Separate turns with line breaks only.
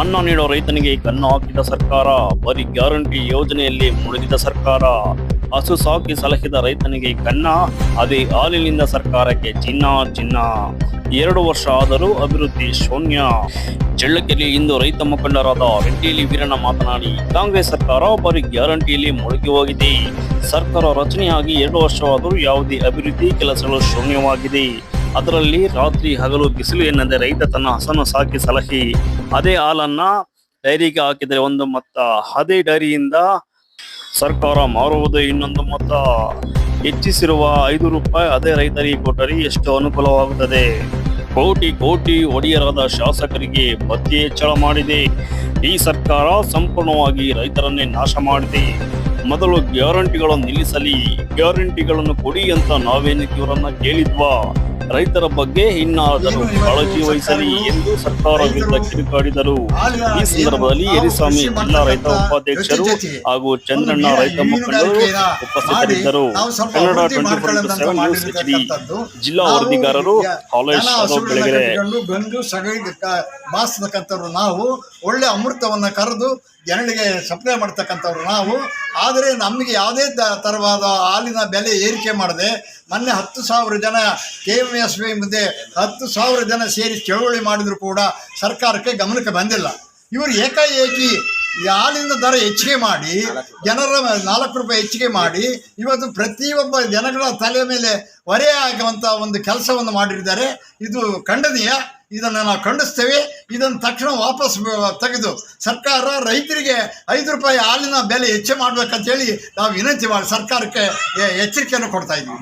ಅನ್ನ ನೀಡೋ ರೈತನಿಗೆ ಕಣ್ಣು ಹಾಕಿದ ಸರ್ಕಾರ, ಬರೀ ಗ್ಯಾರಂಟಿ ಯೋಜನೆಯಲ್ಲಿ ಮುಳುಗಿದ ಸರ್ಕಾರ, ಹಸು ಸಾಕಿ ಸಲಹಿದ ರೈತನಿಗೆ ಕನ್ನ ಅದೇ ಹಾಲಿನಿಂದ ಸರ್ಕಾರಕ್ಕೆ ಚಿನ್ನ ಚಿನ್ನ. ಎರಡು ವರ್ಷ ಆದರೂ ಅಭಿವೃದ್ಧಿ ಶೂನ್ಯ. ಚಳ್ಳಕೆರೆ ಇಂದು ರೈತ ಮುಖಂಡರಾದ ರೆಡ್ಡಿಲಿ ವೀರಣ್ಣ ಮಾತನಾಡಿ, ಕಾಂಗ್ರೆಸ್ ಸರ್ಕಾರ ಬರೀ ಗ್ಯಾರಂಟಿಯಲ್ಲಿ ಮುಳುಗಿ ಹೋಗಿದೆ. ಸರ್ಕಾರ ರಚನೆಯಾಗಿ ಎರಡು ವರ್ಷವಾದರೂ ಯಾವುದೇ ಅಭಿವೃದ್ಧಿ ಕೆಲಸಗಳು ಶೂನ್ಯವಾಗಿದೆ. ಅದರಲ್ಲಿ ರಾತ್ರಿ ಹಗಲು ಬಿಸಿಲು ಏನಂದ್ರೆ ರೈತ ತನ್ನ ಹಸನ್ನು ಸಾಕಿ ಸಲಹಿ, ಅದೇ ಹಾಲನ್ನ ಡೈರಿಗೆ ಹಾಕಿದರೆ ಒಂದು ಮೊತ್ತ, ಅದೇ ಡೈರಿಯಿಂದ ಸರ್ಕಾರ ಮಾರುವುದು ಇನ್ನೊಂದು ಮೊತ್ತ. ಹೆಚ್ಚಿಸಿರುವ ಐದು ರೂಪಾಯಿ ಅದೇ ರೈತರಿಗೆ ಕೊಟ್ಟರೆ ಎಷ್ಟು ಅನುಕೂಲವಾಗುತ್ತದೆ? ಕೋಟಿ ಕೋಟಿ ಒಡೆಯರಾದ ಶಾಸಕರಿಗೆ ಬತ್ತಿ ಹೆಚ್ಚಳ ಮಾಡಿದೆ. ಈ ಸರ್ಕಾರ ಸಂಪೂರ್ಣವಾಗಿ ರೈತರನ್ನೇ ನಾಶ ಮಾಡಿದೆ. ಮೊದಲು ಗ್ಯಾರಂಟಿಗಳನ್ನು ನಿಲ್ಲಿಸಲಿ, ಗ್ಯಾರಂಟಿಗಳನ್ನು ಕೊಡಿ ಅಂತ ನಾವೇನಕ್ಕೆ ಇವರನ್ನ ಕೇಳಿದ್ವಾ? ರೈತರ ಬಗ್ಗೆ ಇನ್ನಾದರೂ ಕಾಳಜಿ ವಹಿಸಲಿ ಎಂದು ಸರ್ಕಾರ ವಿರುದ್ಧ ಕಿಡಿಕಾಡಿದರು. ಈ ಸಂದರ್ಭದಲ್ಲಿ ಯರಿಸ್ವಾಮಿ ಜಿಲ್ಲಾ ರೈತ ಉಪಾಧ್ಯಕ್ಷರು ಹಾಗೂ ಚಂದ್ರಣ್ಣ ರೈತ ಮುಖಂಡರು ಉಪಸ್ಥಿತರಿದ್ದರು. Kannada twenty four into seven news H D ಜಿಲ್ಲಾ ವರದಿಗಾರರು ಯಾದವ್ ಬೆಳಗೆರೆ.
ನಾವು. ಒಳ್ಳೆ ಅಮೃತವನ್ನ ಕರೆದು ಜನರಿಗೆ ಸಪ್ಲೈ ಮಾಡ್ತಕ್ಕಂಥವ್ರು ನಾವು. ಆದರೆ ನಮಗೆ ಯಾವುದೇ ತರವಾದ ಹಾಲಿನ ಬೆಲೆ ಏರಿಕೆ ಮಾಡದೆ ಮೊನ್ನೆ ಹತ್ತು ಸಾವಿರ ಜನ ಕೆ ಎಂ ಎಸ್ ವಿ ಮುಂದೆ ಹತ್ತು ಸಾವಿರ ಜನ ಸೇರಿ ಚಳುವಳಿ ಮಾಡಿದರೂ ಕೂಡ ಸರ್ಕಾರಕ್ಕೆ ಗಮನಕ್ಕೆ ಬಂದಿಲ್ಲ. ಇವರು ಏಕಾಏಕಿ ಹಾಲಿನ ದರ ಹೆಚ್ಚಿಗೆ ಮಾಡಿ, ಜನರ ನಾಲ್ಕು ರೂಪಾಯಿ ಹೆಚ್ಚಿಗೆ ಮಾಡಿ, ಇವತ್ತು ಪ್ರತಿಯೊಬ್ಬ ಜನಗಳ ತಲೆ ಮೇಲೆ ಹೊರೆ ಆಗುವಂಥ ಒಂದು ಕೆಲಸವನ್ನು ಮಾಡಿದ್ದಾರೆ. ಇದು ಖಂಡನೀಯ. ಇದನ್ನು ನಾವು ಖಂಡಿಸ್ತೇವೆ. ಇದನ್ನು ತಕ್ಷಣ ವಾಪಸ್ ತೆಗೆದು ಸರ್ಕಾರ ರೈತರಿಗೆ ಐದು ರೂಪಾಯಿ ಹಾಲಿನ ಬೆಲೆ ಹೆಚ್ಚು ಮಾಡ್ಬೇಕಂತೇಳಿ ನಾವು ವಿನಂತಿ ಮಾಡಿ ಸರ್ಕಾರಕ್ಕೆ ಎಚ್ಚರಿಕೆಯನ್ನು ಕೊಡ್ತಾ ಇದ್ದೀವಿ.